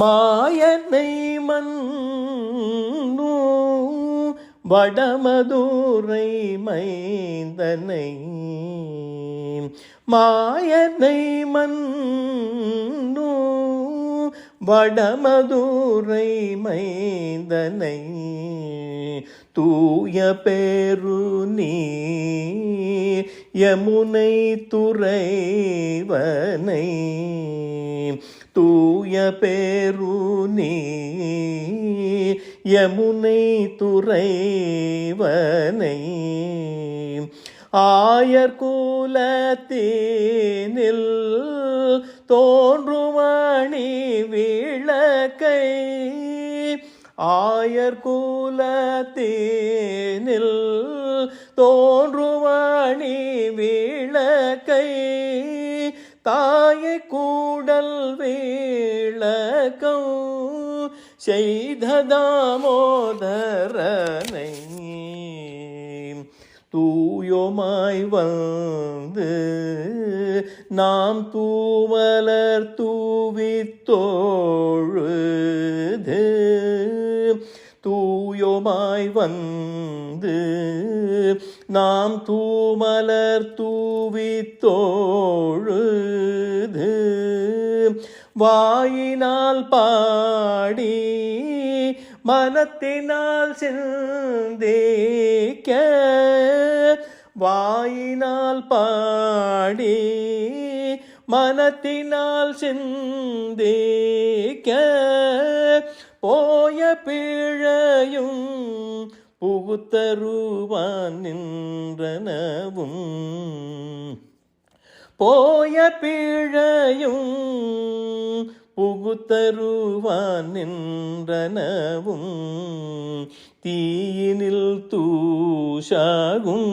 மாயனை மன்னோ வடமதூரை மைந்தனை. மாயனை மன்னோ வடமதூரை மைந்தனை. தூய பேரு நீ யமுனை துறைவனை தூய பேரு யமுனை துறைவனை. ஆயர் கூலத்தேனில் தோன்றுமணி விளக்கை ஆயர் கூலத்தேனில் தோன்றுமணி விளக்கை தாய கூடல் விளக்கம் செய்த தாமோதரனை தூயோமாய் வந்து நாம் தூவலர் தூவித்தோழுது. தூயோமாய் வந்து நாம் தூமலர் தூவித்தோழுது வாயினால் பாடி மனத்தினால் சிந்தேக்க வாயினால் பாடி மனத்தினால் சிந்தேக்க போய பிழையும் புகுத்தருவான் நின்றனவும் போய பிழையும் புகுத்தருவான் நின்றனவும் தீயினில் தூஷாகும்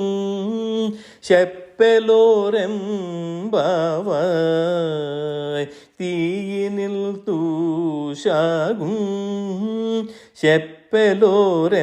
செப்பெலோரெம்பாவாய் தீயினில் தூஷாகும் ಪೆಲೂರೆಂಬವ